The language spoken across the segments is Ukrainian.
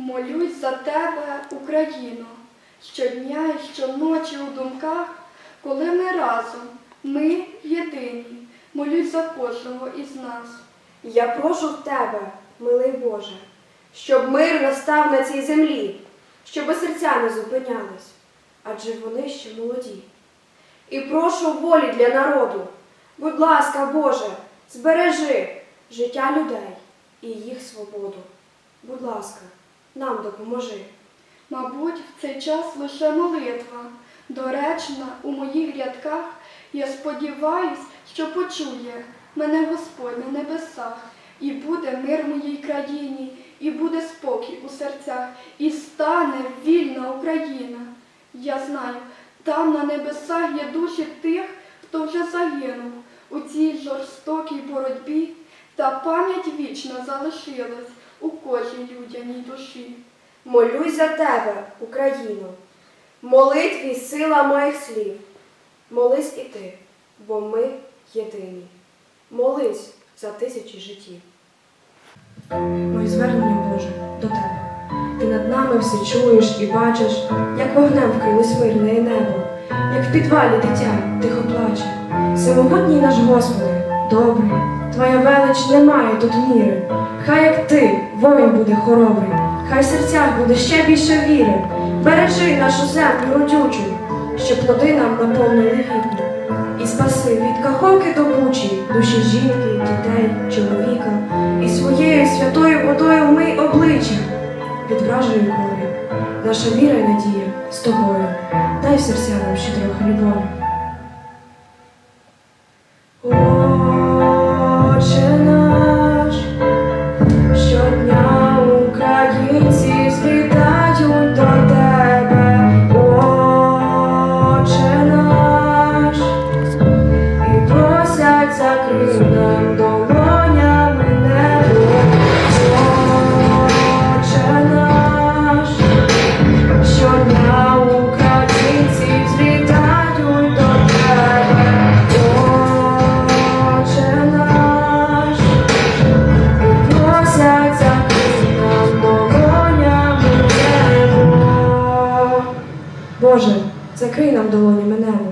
Молюсь за тебе, Україно, щодня і щоночі у думках, коли ми разом, ми єдині, молюсь за кожного із нас. Я прошу в тебе, милий Боже, щоб мир настав на цій землі, щоб серця не зупинялись, адже вони ще молоді. І прошу волі для народу. Будь ласка, Боже, збережи життя людей і їх свободу. Будь ласка, нам допоможи. Мабуть, в цей час лише молитва, доречна у моїх рядках. Я сподіваюсь, що почує мене Господь на небесах, і буде мир моїй країні, і буде спокій у серцях, і стане вільна Україна. Я знаю, там на небесах є душі тих, хто вже загинув у цій жорстокій боротьбі, та пам'ять вічна залишилась у кожній людяній душі. Молюсь за тебе, Україно, молитві сила моїх слів. Молись і ти, бо ми єдині. Молись за тисячі життів. Моє звернення, Боже, до тебе. Ти над нами все чуєш і бачиш, як вогнем вкрилось мирне небо, як в підвалі дитя тихо плаче. Всемогутній наш Господи, добрий, Твоя велич не має тут міри. Хай як ти, воїн буде хоробрий, хай в серцях буде ще більше віри. Бережи нашу землю родючу, щоб плоди нам наповнили віку. І спаси від каховки до бучі, душі жінки, дітей, чоловіка, і своєю святою водою мий обличчя від вражої крові. Наша віра і надія з тобою. Дай в серця нам ще трохи любові. Боже, закрий нам долоні небо.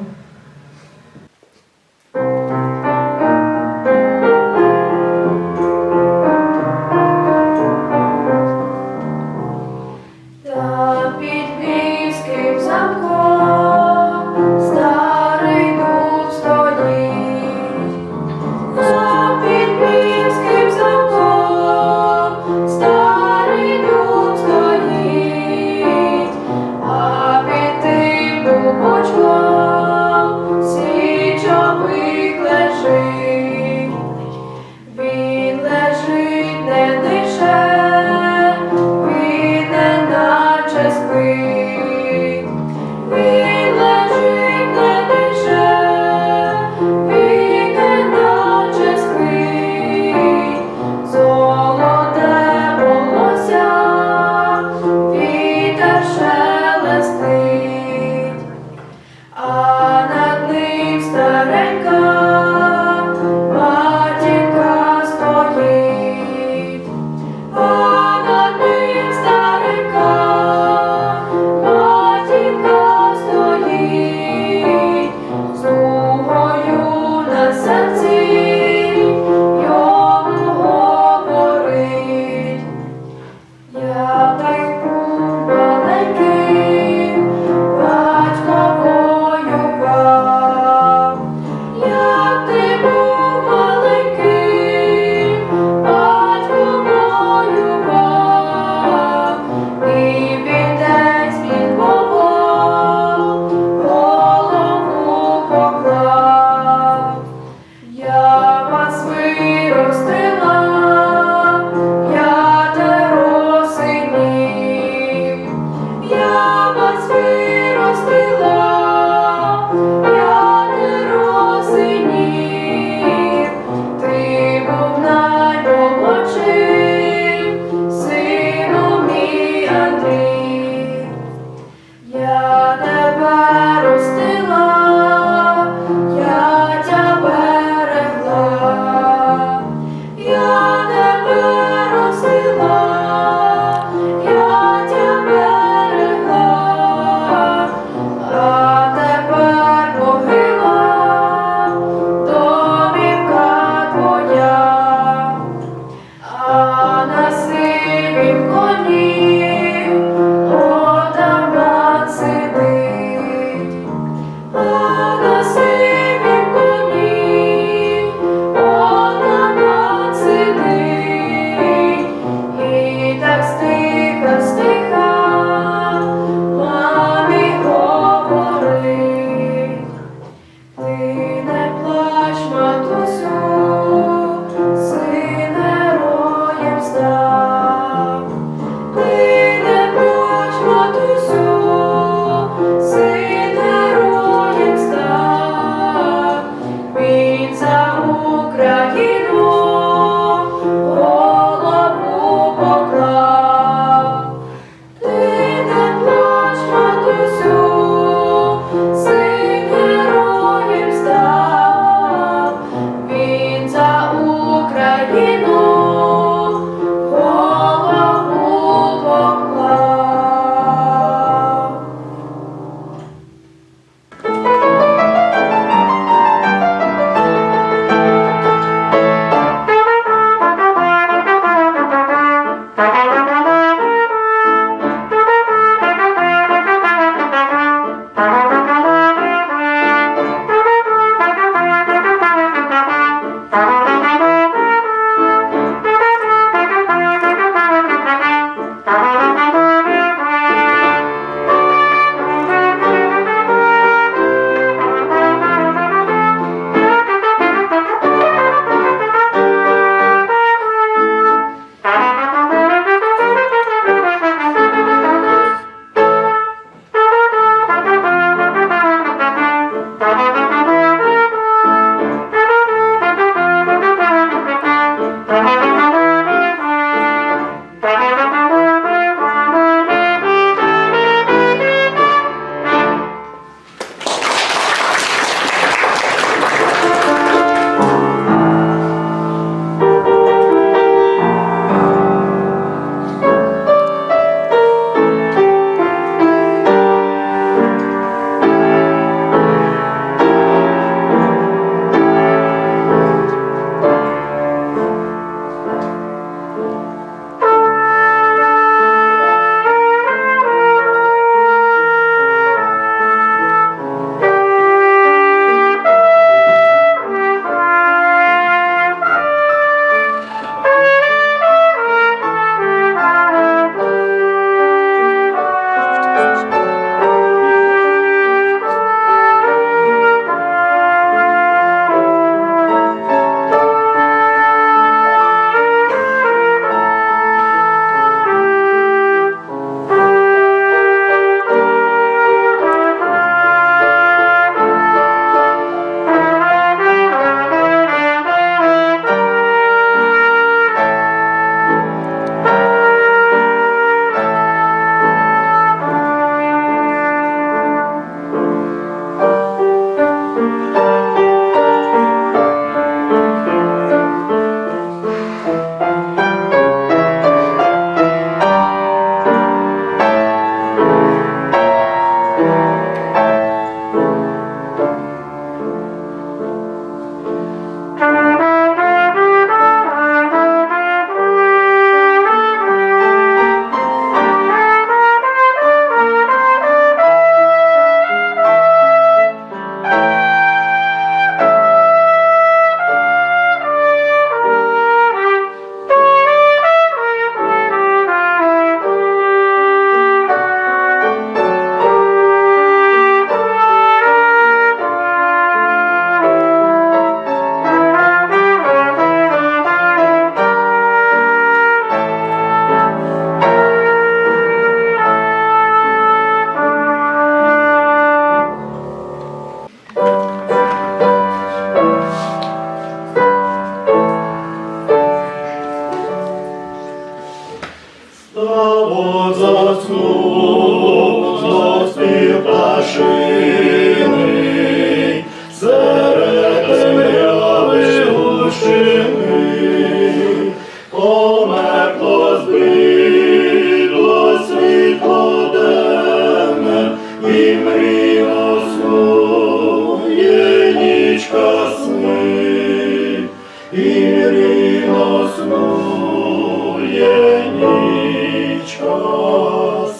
І мрійно снує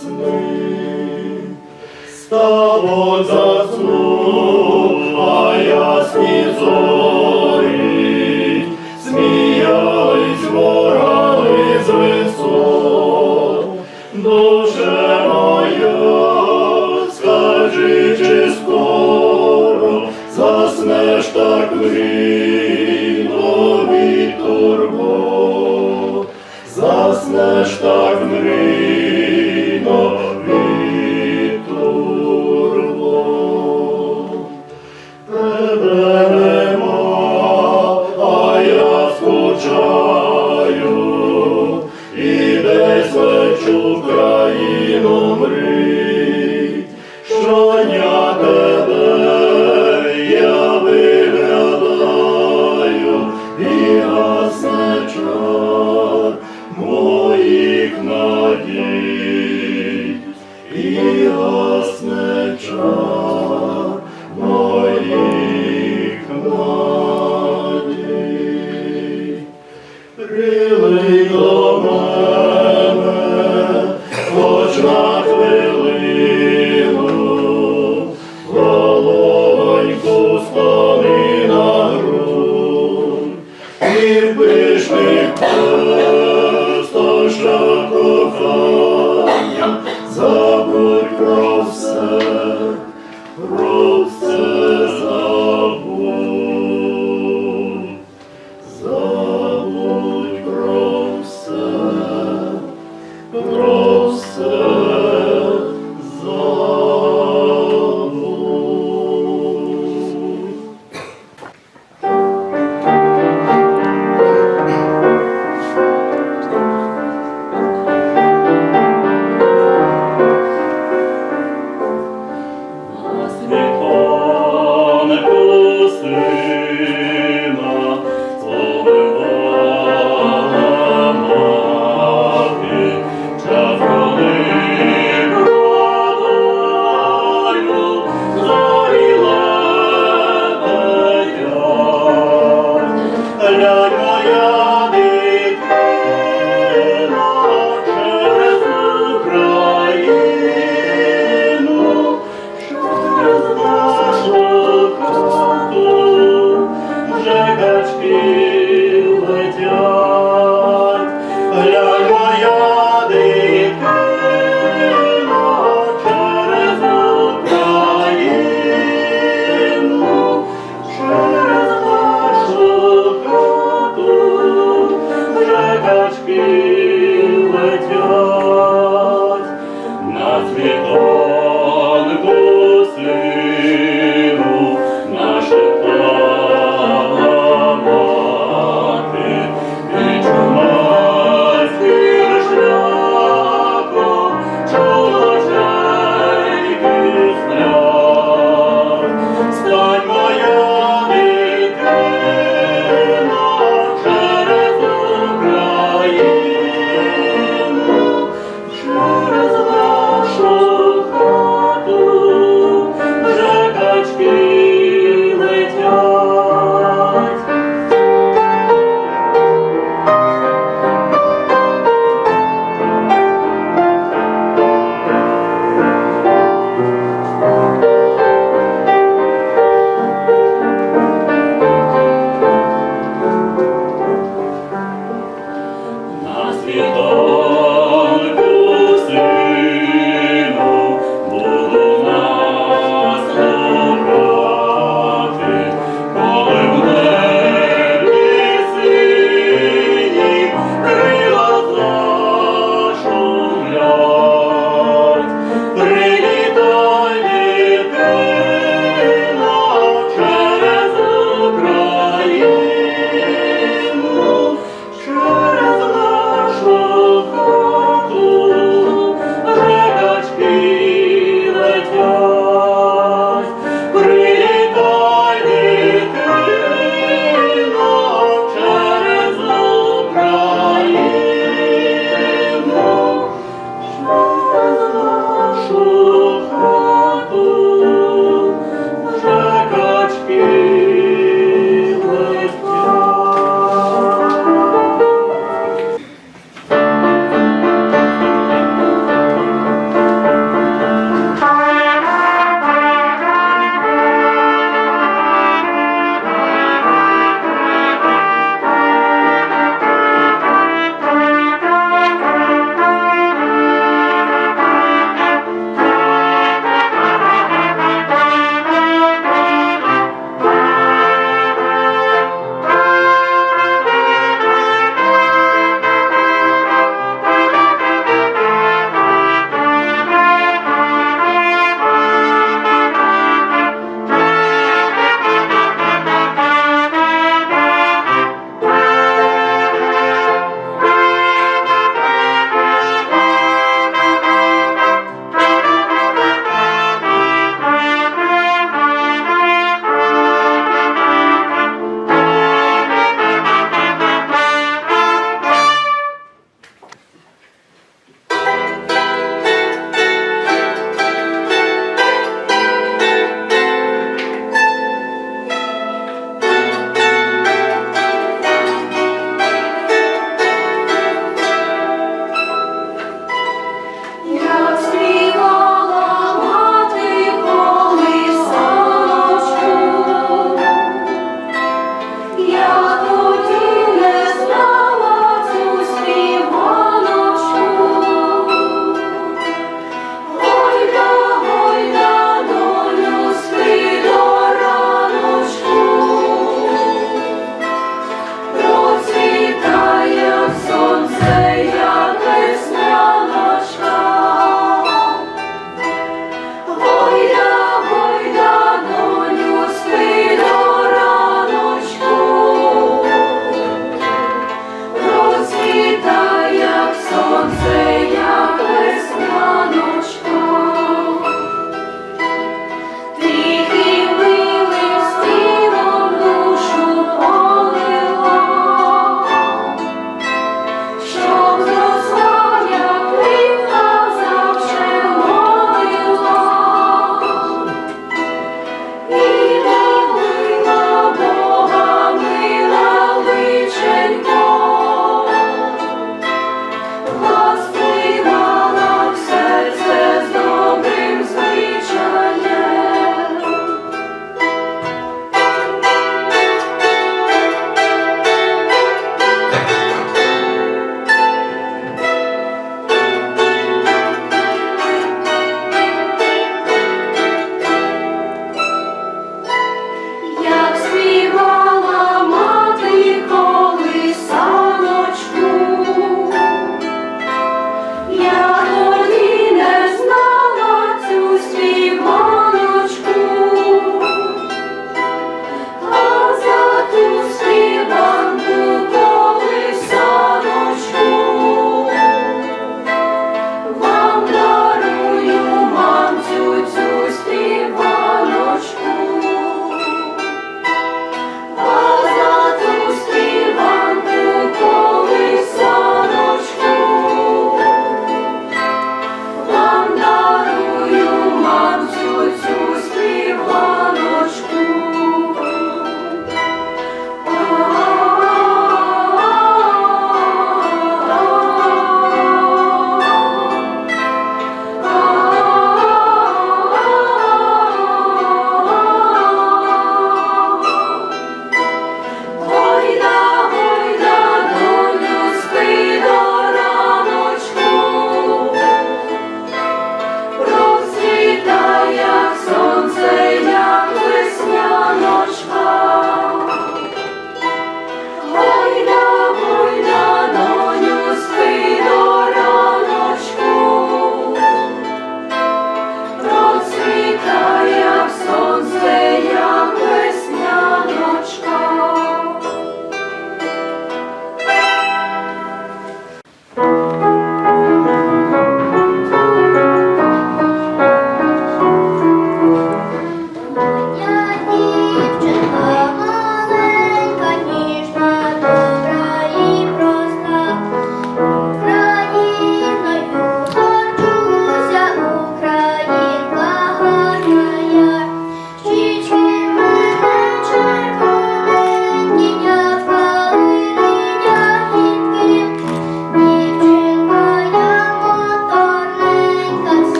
сни. Ставок заснув, лечу мрій,